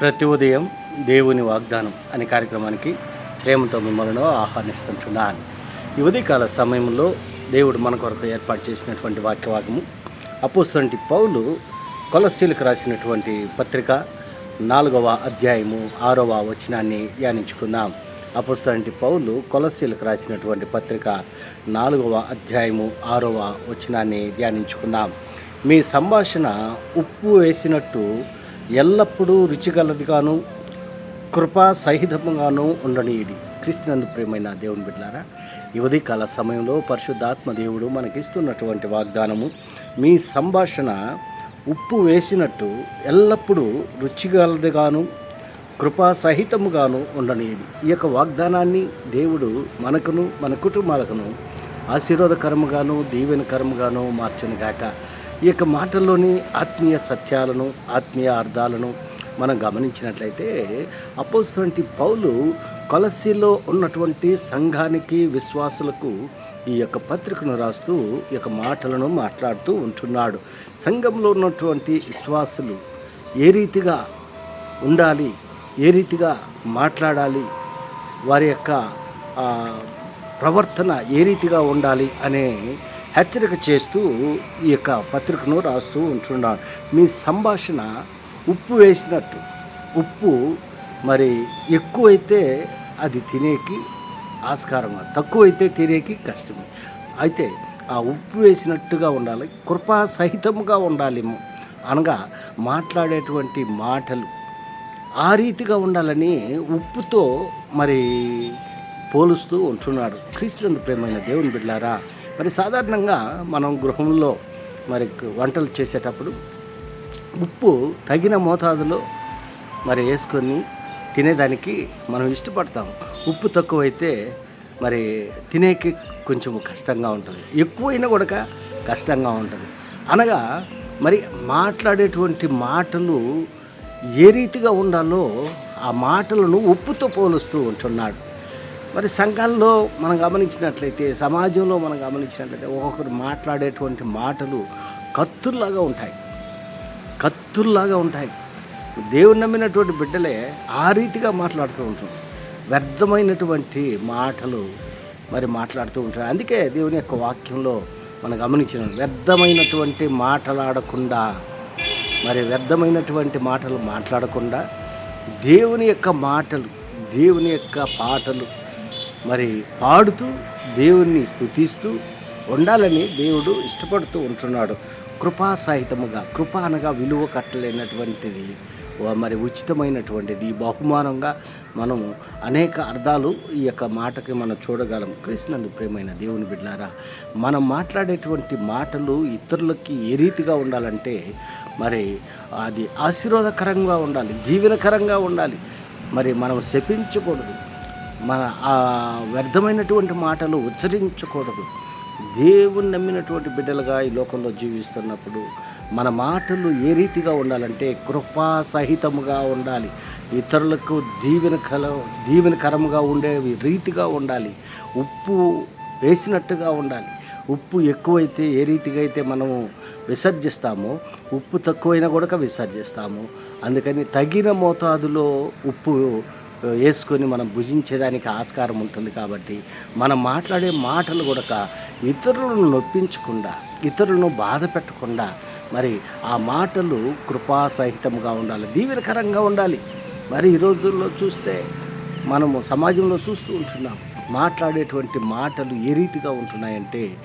ప్రతి ఉదయం దేవుని వాగ్దానం అనే కార్యక్రమానికి ప్రేమతో మిమ్మల్ని ఆహ్వానిస్తుంటున్నాను. ఈ ఉదయకాల సమయంలో దేవుడు మన కొరకు ఏర్పాటు చేసినటువంటి వాక్యవాగము అపోసంటి పౌలు కొలసీలకు రాసినటువంటి పత్రిక నాలుగవ అధ్యాయము ఆరవ వచనాన్ని ధ్యానించుకుందాం. అపోసంటి పౌలు కొలసీలకు రాసినటువంటి పత్రిక నాలుగవ అధ్యాయము ఆరవ వచనాన్ని ధ్యానించుకుందాం. మీ సంభాషణ ఉప్పు వేసినట్టు ఎల్లప్పుడూ రుచిగలదిగాను కృపా సహితముగాను ఉండనీయుడి. క్రీస్తునందు ప్రేమైన దేవుని బిడ్డారా యువతి కాల సమయంలో పరిశుద్ధాత్మ దేవుడు మనకిస్తున్నటువంటి వాగ్దానము మీ సంభాషణ ఉప్పు వేసినట్టు ఎల్లప్పుడూ రుచిగలదిగాను కృపా సహితముగాను ఉండనీయుడి. ఈ యొక్క వాగ్దానాన్ని దేవుడు మనకును మన కుటుంబాలకును ఆశీర్వాదకరముగాను దీవెనకరముగాను మార్చునుగాక. ఈ యొక్క మాటల్లోని ఆత్మీయ సత్యాలను ఆత్మీయ అర్థాలను మనం గమనించినట్లయితే అపోజిటువంటి పౌలు కొలసీలో ఉన్నటువంటి సంఘానికి విశ్వాసులకు ఈ యొక్క పత్రికను రాస్తూ ఈ యొక్క మాటలను మాట్లాడుతూ ఉంటున్నాడు. సంఘంలో ఉన్నటువంటి విశ్వాసులు ఏ రీతిగా ఉండాలి ఏ రీతిగా మాట్లాడాలి వారి యొక్క ప్రవర్తన ఏ రీతిగా ఉండాలి అనే హెచ్చరిక చేస్తూ ఈ యొక్క పత్రికను రాస్తూ ఉంటున్నాడు. మీ సంభాషణ ఉప్పు వేసినట్టు. ఉప్పు మరి ఎక్కువైతే అది తినేకి ఆస్కారం తక్కువైతే తినేకి కష్టమే. అయితే ఆ ఉప్పు వేసినట్టుగా ఉండాలి కృపా సహితముగా ఉండాలేమో అనగా మాట్లాడేటువంటి మాటలు. ఆ రీతిగా ఉండాలని ఉప్పుతో మరి పోలుస్తూ ఉంటున్నాడు. క్రీస్తులందు ప్రేమైన దేవుని బిడ్డారా మరి సాధారణంగా మనం గృహంలో మరి వంటలు చేసేటప్పుడు ఉప్పు తగిన మోతాదులో మరి వేసుకొని తినేదానికి మనం ఇష్టపడతాం. ఉప్పు తక్కువైతే మరి తినేకి కొంచెం కష్టంగా ఉంటుంది. ఎక్కువైనా కూడా కష్టంగా ఉంటుంది. అనగా మరి మాట్లాడేటువంటి మాటలు ఏ రీతిగా ఉండాలో ఆ మాటలను ఉప్పుతో పోలుస్తూ ఉంటున్నాడు. మరి సంఘాల్లో మనం గమనించినట్లయితే సమాజంలో మనం గమనించినట్లయితే ఒక్కొక్కరు మాట్లాడేటువంటి మాటలు కత్తుల్లాగా ఉంటాయి. కత్తుల్లాగా ఉంటాయి. దేవుని నమ్మినటువంటి బిడ్డలే ఆ రీతిగా మాట్లాడుతూ ఉంటారు. వ్యర్థమైనటువంటి మాటలు మరి మాట్లాడుతూ ఉంటారు. అందుకే దేవుని యొక్క వాక్యంలో మనం గమనించిన వ్యర్థమైనటువంటి మాటలాడకుండా మరి వ్యర్థమైనటువంటి మాటలు మాట్లాడకుండా దేవుని యొక్క మాటలు దేవుని యొక్క పాటలు మరి పాడుతూ దేవుణ్ణి స్థుతిస్తూ ఉండాలని దేవుడు ఇష్టపడుతూ ఉంటున్నాడు. కృపా సహితముగా కృప అనగా విలువ కట్టలేనటువంటిది మరి ఉచితమైనటువంటిది. బహుమానంగా మనము అనేక అర్థాలు ఈ యొక్క మాటకి మనం చూడగలం. కృష్ణందు ప్రేమైన దేవుని బిడ్డారా మనం మాట్లాడేటువంటి మాటలు ఇతరులకి ఏ రీతిగా ఉండాలంటే మరి అది ఆశీర్వాదకరంగా ఉండాలి దీవెనకరంగా ఉండాలి. మరి మనం శపించకూడదు. మన ఆ వ్యర్థమైనటువంటి మాటలు ఉచ్చరించకూడదు. దేవుని నమ్మినటువంటి బిడ్డలుగా ఈ లోకంలో జీవిస్తున్నప్పుడు మన మాటలు ఏ రీతిగా ఉండాలంటే కృపా సహితముగా ఉండాలి. ఇతరులకు దీవెన కల దీవెనకరముగా ఉండే రీతిగా ఉండాలి. ఉప్పు వేసినట్టుగా ఉండాలి. ఉప్పు ఎక్కువైతే ఏ రీతిగా అయితే మనము విసర్జిస్తామో ఉప్పు తక్కువైనా కూడా విసర్జిస్తాము. అందుకని తగిన మోతాదులో ఉప్పు వేసుకొని మనం భుజించేదానికి ఆస్కారం ఉంటుంది కాబట్టి మనం మాట్లాడే మాటలు కూడా ఇతరులను నొప్పించకుండా ఇతరులను బాధ పెట్టకుండా మరి ఆ మాటలు కృపాసహితంగా ఉండాలి దీవెనకరంగా ఉండాలి. మరి ఈ రోజుల్లో చూస్తే మనము సమాజంలో చూస్తూ ఉంటున్నాం మాట్లాడేటువంటి మాటలు ఏ రీతిగా ఉంటున్నాయంటే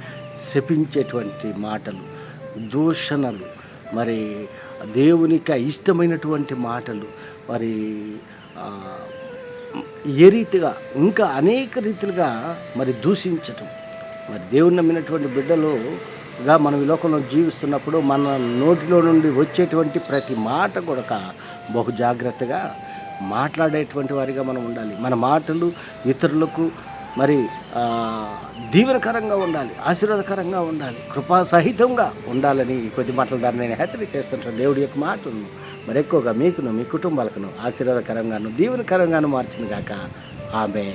శపించేటువంటి మాటలు దూషణలు మరి దేవునికి ఇష్టమైనటువంటి మాటలు మరి ఏ రీతిగా ఇంకా అనేక రీతిలుగా మరి దూషించటం. మరి దేవుని నమ్మినటువంటి బిడ్డలుగా మనం ఈ లోకంలో జీవిస్తున్నప్పుడు మన నోటిలో నుండి వచ్చేటువంటి ప్రతి మాట కూడా బహు జాగ్రత్తగా మాట్లాడేటువంటి వారిగా మనం ఉండాలి. మన మాటలు ఇతరులకు మరి దీవెనకరంగా ఉండాలి ఆశీర్వాదకరంగా ఉండాలి కృపా సహితంగా ఉండాలని కొద్ది మాటలు దాన్ని నేను హెచ్చరి చేస్తుంటాను. దేవుడి యొక్క మాటలను మరి ఎక్కువగా మీకును మీ కుటుంబాలకును ఆశీర్వాదకరంగాను దీవెనకరంగాను మార్చింది కాక ఆమె